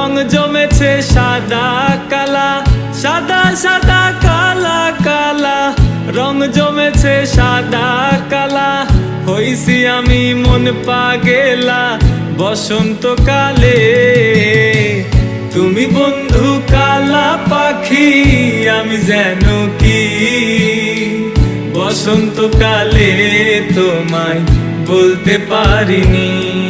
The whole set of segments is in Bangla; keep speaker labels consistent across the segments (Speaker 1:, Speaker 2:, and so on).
Speaker 1: রং জমেছে সাদা কালা, সাদা সাদা, কালা কালা। রং জমেছে সাদা, কালা। হইছি আমি মন পা পাগেলা বসন্তকালে তুমি বন্ধু কালা পাখি, আমি যেন কি? বসন্তকালে তোমায় বলতে পারিনি।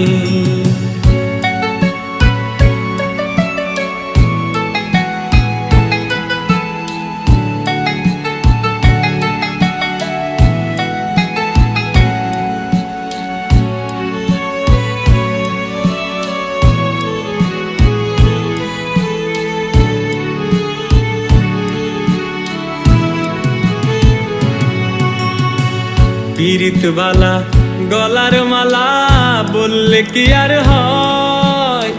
Speaker 1: পীড়িতবালা, গলার মালা বললে কি আর হয়?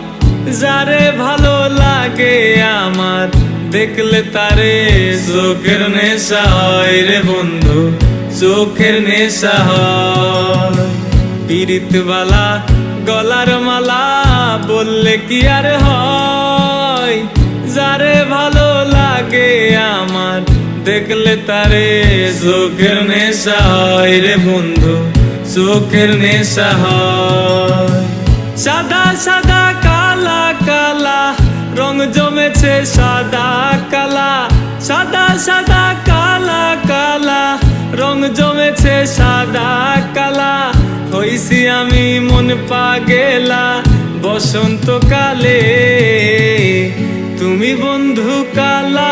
Speaker 1: যারে ভালো লাগে আমার, দেখলে তারে চোখের নেশা হয় রে বন্ধু, চোখের নেশা হয়। পীড়িতবালা, গলার মালা বললে কি আর হয়? দেখলে তারে চোখের নেশা হয় রে বন্ধু, চোখের নেশা হয়। সাদা সাদা, কালা কালা, রং জমেছে সাদা, কালা। সাদা সাদা, কালা কালা, রং জমেছে সাদা, কালা। হইছি আমি মন পা পাগেলা, বসন্তকালে। তুমি বন্ধু কালা